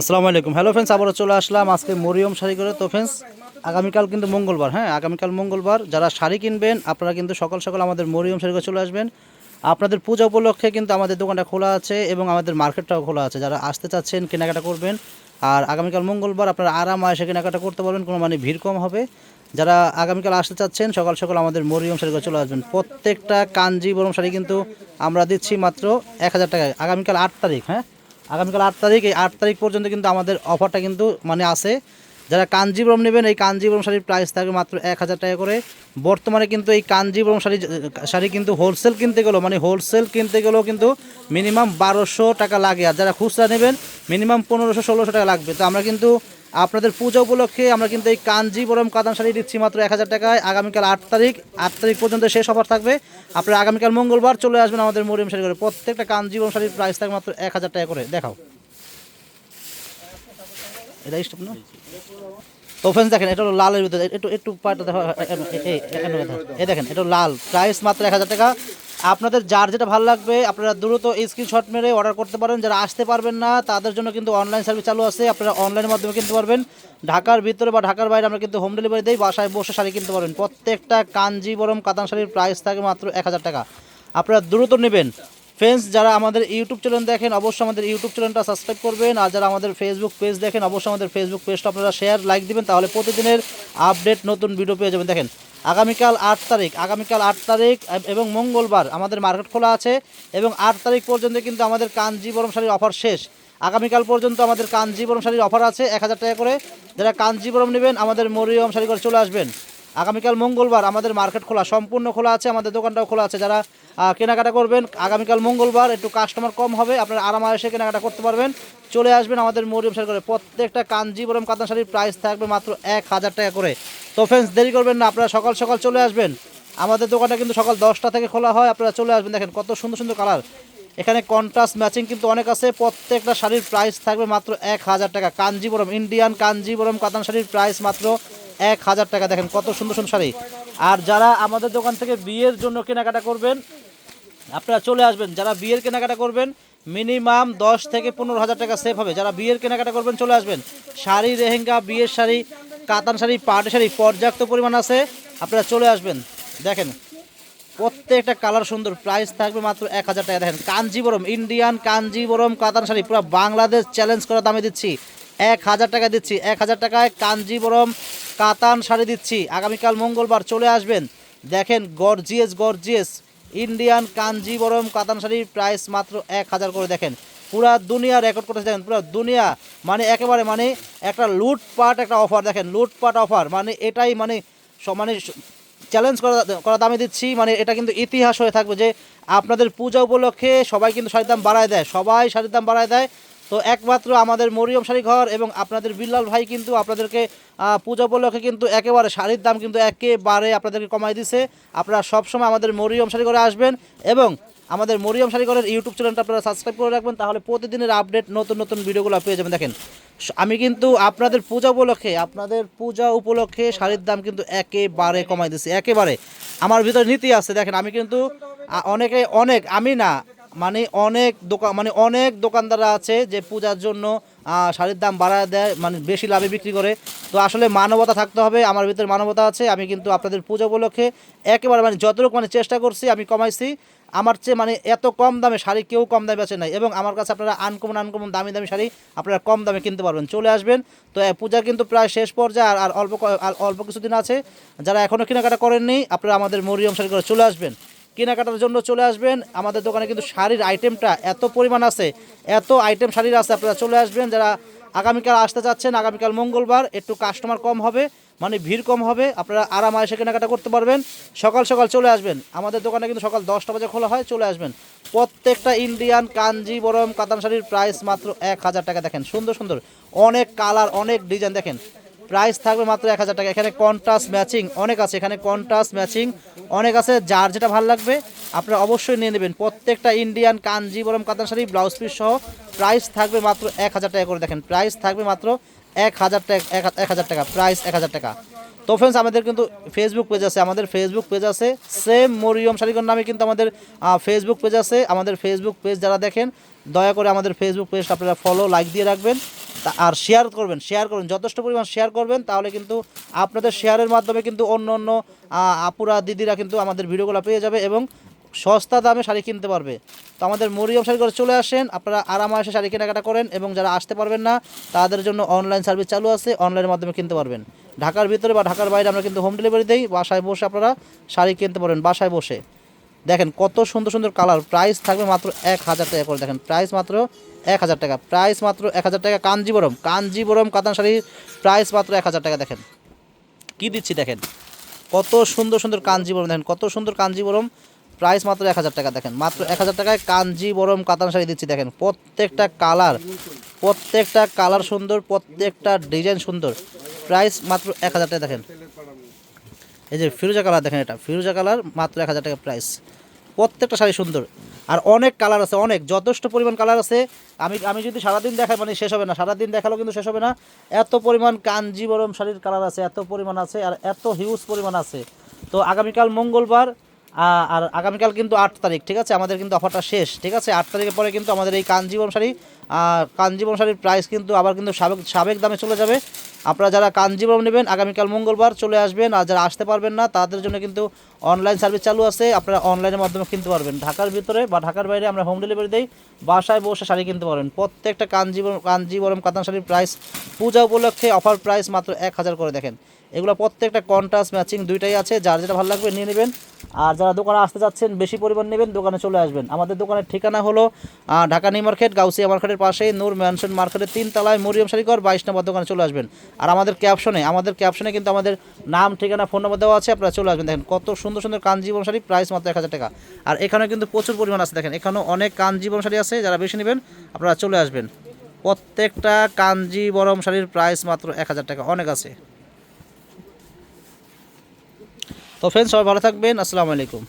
আসসালামু আলাইকুম। Hello friends আবারও চলে আসলাম আজকে মরিয়ম শাড়ি করে। তো ফ্রেন্ডস আগামীকাল কিন্তু মঙ্গলবার হ্যাঁ আগামীকাল মঙ্গলবার যারা শাড়ি কিনবেন, আপনারা কিন্তু সকাল সকাল আমাদের মরিয়ম শাড়ি করে চলে আসবেন। আপনাদের পূজা উপলক্ষে কিন্তু আমাদের দোকানটা খোলা আছে এবং আমাদের মার্কেটটাও খোলা আছে। যারা আসতে চাচ্ছেন, কেনাকাটা করবেন, আর আগামীকাল মঙ্গলবার আপনারা আরাম এসে কেনাকাটা করতে পারবেন, কোনো মানে ভিড় কম হবে। যারা আগামীকাল আসতে চাচ্ছেন, সকাল সকাল আমাদের মরিয়ম শাড়ি করে চলে আসবেন। প্রত্যেকটা কাঞ্জি বরম শাড়ি কিন্তু আমরা দিচ্ছি মাত্র এক হাজার টাকায়। আগামীকাল আট তারিখ হ্যাঁ? আগামীকাল আট তারিখ এই আট তারিখ পর্যন্ত কিন্তু আমাদের অফারটা কিন্তু মানে আছে। যারা কাঞ্জিবরম নেবেন, এই কাঞ্জিবরম শাড়ির প্রাইস থাকবে মাত্র এক হাজার টাকা করে। বর্তমানে কিন্তু এই কাঞ্জিবরম শাড়ি শাড়ি কিন্তু হোলসেল কিনতে গেলেও মানে হোলসেল কিনতে গেলেও কিন্তু মিনিমাম বারোশো টাকা লাগে। আর যারা খুচরা নেবেন মিনিমাম পনেরোশো, ষোলোশো টাকা লাগবে। তো আমরা কিন্তু আপনাদের পূজা উপলক্ষে আমরা কিন্তু এই কাঞ্জিবরম কাতান শাড়ি দিচ্ছি মাত্র এক হাজার টাকায়। আগামীকাল আট তারিখ আট তারিখ পর্যন্ত শেষ অফার থাকবে। আপনারা আগামীকাল মঙ্গলবার চলে আসবেন আমাদের মরিয়ম শাড়ি করে প্রত্যেকটা কাঞ্জিবরম শাড়ির প্রাইস থাকবে মাত্র এক হাজার টাকা করে। দেখাও। এটা স্টপ, না? তো দেখেন, এটা লালের ভিতরে, একটু একটু পাটা। এই দেখেন, এটা লাল। প্রাইস মাত্র এক হাজার টাকা। আপনাদের যার যেটা ভালো লাগবে, আপনারা দ্রুত স্ক্রিনশট মেরে অর্ডার করতে পারেন। যারা আসতে পারবেন না, তাদের জন্য কিন্তু অনলাইন সার্ভিস চালু আছে। আপনারা অনলাইনের মাধ্যমে কিনতে পারবেন। ঢাকার ভিতরে বা ঢাকার বাইরে আমরা কিন্তু হোম ডেলিভারি দিই, বাসায় বসে শাড়ি কিনতে পারবেন। প্রত্যেকটা কাঞ্জিবরম কাতান শাড়ির প্রাইস থাকে মাত্র এক হাজার টাকা। আপনারা দ্রুত নেবেন। ফ্রেন্ডস যারা আমাদের ইউটিউব চ্যানেল দেখেন, অবশ্যই আমাদের ইউটিউব চ্যানেলটা সাবস্ক্রাইব করবেন। আর যারা আমাদের ফেসবুক পেজ দেখেন, অবশ্যই আমাদের ফেসবুক পেজটা আপনারা শেয়ার লাইক দিবেন, তাহলে প্রতিদিনের আপডেট নতুন ভিডিও পেয়ে যাবেন। দেখেন, আগামীকাল আট তারিখ, আগামীকাল আট তারিখ এবং মঙ্গলবার আমাদের মার্কেট খোলা আছে, এবং আট তারিখ পর্যন্ত কিন্তু আমাদের কাঞ্জিবরম শাড়ির অফার শেষ। আগামীকাল পর্যন্ত আমাদের কাঞ্জিবরম শাড়ির অফার আছে এক হাজার টাকা করে। যারা কাঞ্জিবরম নেবেন, আমাদের মরিয়ম শাড়ি করে চলে আসবেন। আগামীকাল মঙ্গলবার আমাদের মার্কেট খোলা, সম্পূর্ণ খোলা আছে, আমাদের দোকানটাও খোলা আছে। যারা কেনাকাটা করবেন, আগামীকাল মঙ্গলবার একটু কাস্টমার কম হবে, আপনারা আরাম এসে কেনাকাটা করতে পারবেন। চলে আসবেন আমাদের মরিয়ম শাড়ি করে প্রত্যেকটা কাঞ্জিবরম কাতান শাড়ির প্রাইস থাকবে মাত্র এক হাজার টাকা করে। তো ফ্রেন্ডস দেরি করবেন না, আপনারা সকাল সকাল চলে আসবেন। আমাদের দোকানটা কিন্তু সকাল দশটা থেকে খোলা হয়, আপনারা চলে আসবেন। দেখেন কত সুন্দর সুন্দর কালার এখানে কন্ট্রাস্ট ম্যাচিং কিন্তু অনেক আছে। প্রত্যেকটা শাড়ির প্রাইস থাকবে মাত্র এক হাজার টাকা। কাঞ্জিবরম ইন্ডিয়ান কাঞ্জিবরম কাতান শাড়ির প্রাইস মাত্র এক হাজার টাকা। দেখেন কত সুন্দর সুন্দর শাড়ি। আর যারা আমাদের দোকান থেকে বিয়ের জন্য কেনাকাটা করবেন, আপনারা চলে আসবেন। যারা বিয়ের কেনাকাটা করবেন, মিনিমাম দশ থেকে পনেরো হাজার টাকা সেভ হবে। যারা বিয়ের কেনাকাটা করবেন, চলে আসবেন। শাড়ি রেহেঙ্গা বিয়ের শাড়ি, কাতান শাড়ি, পাটি শাড়ি পর্যাপ্ত পরিমাণ আছে। আপনারা চলে আসবেন। দেখেন, প্রত্যেকটা কালার সুন্দর। প্রাইস থাকবে মাত্র এক হাজার টাকা। দেখেন, কাঞ্জিবরম, ইন্ডিয়ান কাঞ্জিবরম কাতান শাড়ি। পুরো বাংলাদেশ চ্যালেঞ্জ করা দামে দিচ্ছি। এক হাজার টাকা দিচ্ছি। এক হাজার টাকায় কাঞ্জিবরম কাতান শাড়ি দিচ্ছি। আগামীকাল মঙ্গলবার চলে আসবেন। দেখেন গর্জিয়াস গর্জিয়াস ইন্ডিয়ান কাঞ্জিবরম কাতান শাড়ির প্রাইস মাত্র এক হাজার করে। দেখেন, পুরা দুনিয়া রেকর্ড করতে দেখেন, পুরা দুনিয়া মানে একেবারে মানে একটা লুটপাট একটা অফার দেখেন, লুটপাট অফার মানে এটাই মানে মানে চ্যালেঞ্জ করা করা দামে দিচ্ছি। মানে এটা কিন্তু ইতিহাস হয়ে থাকবে যে আপনাদের পূজা উপলক্ষে সবাই কিন্তু শাড়ির দাম বাড়ায় দেয়। সবাই শাড়ির দাম বাড়ায় দেয়। তো একমাত্র আমাদের মরিয়ম শাড়ি ঘর এবং আপনাদের বিল্লাল ভাই কিন্তু আপনাদেরকে পূজা উপলক্ষে কিন্তু একেবারে শাড়ির দাম কিন্তু একেবারে আপনাদেরকে কমাই দিছে। আপনারা সবসময় আমাদের মরিয়ম শাড়ি ঘরে আসবেন এবং আমাদের মরিয়ম শাড়ি ঘরের ইউটিউব চ্যানেলটা আপনারা সাবস্ক্রাইব করে রাখবেন, তাহলে প্রতিদিনের আপডেট, নতুন নতুন ভিডিওগুলো পেয়ে যাবেন। দেখেন আমি কিন্তু আপনাদের পূজা উপলক্ষে, আপনাদের পূজা উপলক্ষে শাড়ির দাম কিন্তু একেবারে কমাই দিচ্ছি একেবারে। আমার ভিতরে নীতি আছে, দেখেন, আমি কিন্তু অনেকে, অনেক, আমি না মানে অনেক দোকান মানে অনেক দোকানদাররা আছে যে পূজার জন্য শাড়ির দাম বাড়ায় দেয় মানে বেশি লাভে বিক্রি করে। তো আসলে মানবতা থাকতে হবে, আমার ভিতরে মানবতা আছে, আমি কিন্তু আপনাদের পূজা উপলক্ষে একেবারে মানে যতটুকু মানে চেষ্টা করছি, আমি কমাইছি। আমার চেয়ে মানে এত কম দামে শাড়ি কেউ কম দামে বেচে নাই এবং আমার কাছে আপনারা আনকমন আনকমন দামি দামি শাড়ি আপনারা কম দামে কিনতে পারবেন। চলে আসবেন। তো পূজা কিন্তু প্রায় শেষ পর্যায়ে আর অল্প অল্প কিছুদিন আছে। যারা এখনও কেনাকাটা করেননি, আপনারা আমাদের মরিয়ম শাড়ি করে চলে আসবেন। কেনাকাটার জন্য চলে আসবেন। আমাদের দোকানে কিন্তু শাড়ির আইটেমটা এত পরিমাণ আছে, এত আইটেম শাড়ির আছে, আপনারা চলে আসবেন। যারা আগামীকাল আসতে চাচ্ছেন, আগামীকাল মঙ্গলবার একটু কাস্টমার কম হবে মানে ভিড় কম হবে, আপনারা আরামে এসে কেনাকাটা করতে পারবেন। সকাল সকাল চলে আসবেন। আমাদের দোকানে কিন্তু সকাল দশটা বাজে খোলা হয়, চলে আসবেন। প্রত্যেকটা ইন্ডিয়ান কাঞ্জি বরম কাতান শাড়ির প্রাইস মাত্র এক হাজার টাকা দেখেন। সুন্দর সুন্দর। অনেক কালার অনেক ডিজাইন দেখেন। প্রাইস থাকবে মাত্র এক হাজার টাকা। এখানে কন্ট্রাস্ট ম্যাচিং অনেক আছে। এখানে কন্ট্রাস্ট ম্যাচিং অনেক আছে। যার যেটা ভালো লাগবে, আপনারা অবশ্যই নিয়ে নেবেন। প্রত্যেকটা ইন্ডিয়ান কাঞ্জিবরম কাতান শাড়ি ব্লাউজ পিস সহ প্রাইস থাকবে মাত্র এক হাজার টাকা করে। দেখেন প্রাইস থাকবে মাত্র এক হাজার টাকা, এক- হাজার টাকা। প্রাইস এক হাজার টাকা। তো ফ্রেন্ডস আমাদের কিন্তু ফেসবুক পেজ আছে। আমাদের ফেসবুক পেজ আছে সেম মরিয়ম শাড়িকর নামে কিন্তু আমাদের ফেসবুক পেজ আছে। আমাদের ফেসবুক পেজ যারা দেখেন, দয়া করে আমাদের ফেসবুক পেজটা আপনারা ফলো লাইক দিয়ে রাখবেন। তা- আর শেয়ার করবেন শেয়ার করবেন, যথেষ্ট পরিমাণ শেয়ার করবেন, তাহলে কিন্তু আপনাদের শেয়ারের মাধ্যমে কিন্তু অন্য অন্য আপুরা, দিদিরা কিন্তু আমাদের ভিডিওগুলো পেয়ে যাবে এবং সস্তা দামে শাড়ি কিনতে পারবে। তো আমাদের মরিয়ম শাড়ি করে চলে আসেন, আপনারা আরামাসে শাড়ি কেনাকাটা করেন এবং যারা আসতে পারবেন না, তাদের জন্য অনলাইন সার্ভিস চালু আছে অনলাইনের মাধ্যমে কিনতে পারবেন। ঢাকার ভিতরে বা ঢাকার বাইরে আমরা কিন্তু হোম ডেলিভারি দিই, বাসায় বসে আপনারা শাড়ি কিনতে পারবেন বাসায় বসে। দেখেন কত সুন্দর সুন্দর কালার। প্রাইস থাকবে মাত্র এক হাজার টাকা করে। দেখেন, প্রাইস মাত্র এক হাজার টাকা। প্রাইস মাত্র এক হাজার টাকা কাঞ্জিবরম। কাঞ্জিবরম কাতান শাড়ির প্রাইস মাত্র এক হাজার টাকা। দেখেন, কি দিচ্ছি দেখেন? কত সুন্দর সুন্দর কাঞ্জিবরম। দেখেন, কত সুন্দর কাঞ্জিবরম। প্রাইস মাত্র এক হাজার টাকা। দেখেন, মাত্র এক হাজার টাকায় কাঞ্জিবরম কাতান শাড়ি দিচ্ছি। দেখেন, প্রত্যেকটা কালার প্রত্যেকটা কালার সুন্দর, প্রত্যেকটা ডিজাইন সুন্দর। প্রাইস মাত্র এক হাজার টাকা। দেখেন এই যে ফিরোজা কালার দেখেন এটা। ফিরোজা কালার মাত্র এক হাজার টাকা প্রাইস প্রত্যেকটা শাড়ি সুন্দর। আর অনেক কালার আছে, অনেক। যথেষ্ট পরিমাণ কালার আছে। আমি আমি যদি সারাদিন দেখাই মানে শেষ হবে না। সারাদিন দেখালেও কিন্তু শেষ হবে না। এত পরিমাণ কাঞ্জিবরম শাড়ির কালার আছে, এত পরিমাণ আছে, আর এত হিউজ পরিমাণ আছে। তো আগামীকাল মঙ্গলবার আর আগামীকাল কিন্তু আট তারিখ, ঠিক আছে? আমাদের কিন্তু অফারটা শেষ, ঠিক আছে? আট তারিখের পরে কিন্তু আমাদের এই কাঞ্জিবরম শাড়ি কাঞ্জিবরম শাড়ির প্রাইস কিন্তু আবার কিন্তু সাবেক সাবেক দামে চলে যাবে। আপনারা যারা কাঞ্জিবরম নেবেন, আগামীকাল মঙ্গলবার চলে আসবেন আর যারা আসতে পারবেন না, তাদের জন্য কিন্তু অনলাইন সার্ভিস চালু আছে, আপনারা অনলাইনের মাধ্যমে কিনতে পারবেন। ঢাকার ভিতরে বা ঢাকার বাইরে আমরা হোম ডেলিভারি দিই, বাসায় বসে শাড়ি কিনতে পারবেন প্রত্যেকটা কাঞ্জিবরম কাঞ্জিবরম, কাতান শাড়ির প্রাইস পূজা উপলক্ষে অফার প্রাইস মাত্র এক হাজার করে দেখেন। এগুলো প্রত্যেকটা কন্ট্রাস্ট ম্যাচিং দুইটাই আছে, যার যেটা ভালো লাগবে নিয়ে নেবেন। আর যারা দোকানে আসতে যাচ্ছেন, বেশি পরিমাণ নেবেন, দোকানে চলে আসবেন। আমাদের দোকানের ঠিকানা হলো ঢাকা নিউ মার্কেট, গাউসিয়া মার্কেটের পাশেই নূর ম্যানশন মার্কেটের তিন তলায় মরিয়ম শাড়িঘর বাইশ নম্বর দোকানে চলে আসবেন। আর আমাদের ক্যাপশনে আমাদের ক্যাপশনে কিন্তু আমাদের নাম, ঠিকানা ফোন নম্বর দেওয়া আছে, আপনারা চলে আসবেন। দেখেন কত সুন্দর সুন্দর কাঞ্জিবরম শাড়ি প্রাইস মাত্র এক হাজার টাকা। আর এখানে কিন্তু প্রচুর পরিমাণ আছে, দেখেন, এখানেও অনেক কাঞ্জিবরম শাড়ি আছে, যারা বেশি নেবেন, আপনারা চলে আসবেন। প্রত্যেকটা কাঞ্জিবরম শাড়ির প্রাইস মাত্র এক হাজার টাকা, অনেক আছে। তো ফ্রেন্ডস সবাই ভালো থাকবেন, আসসালামু আলাইকুম।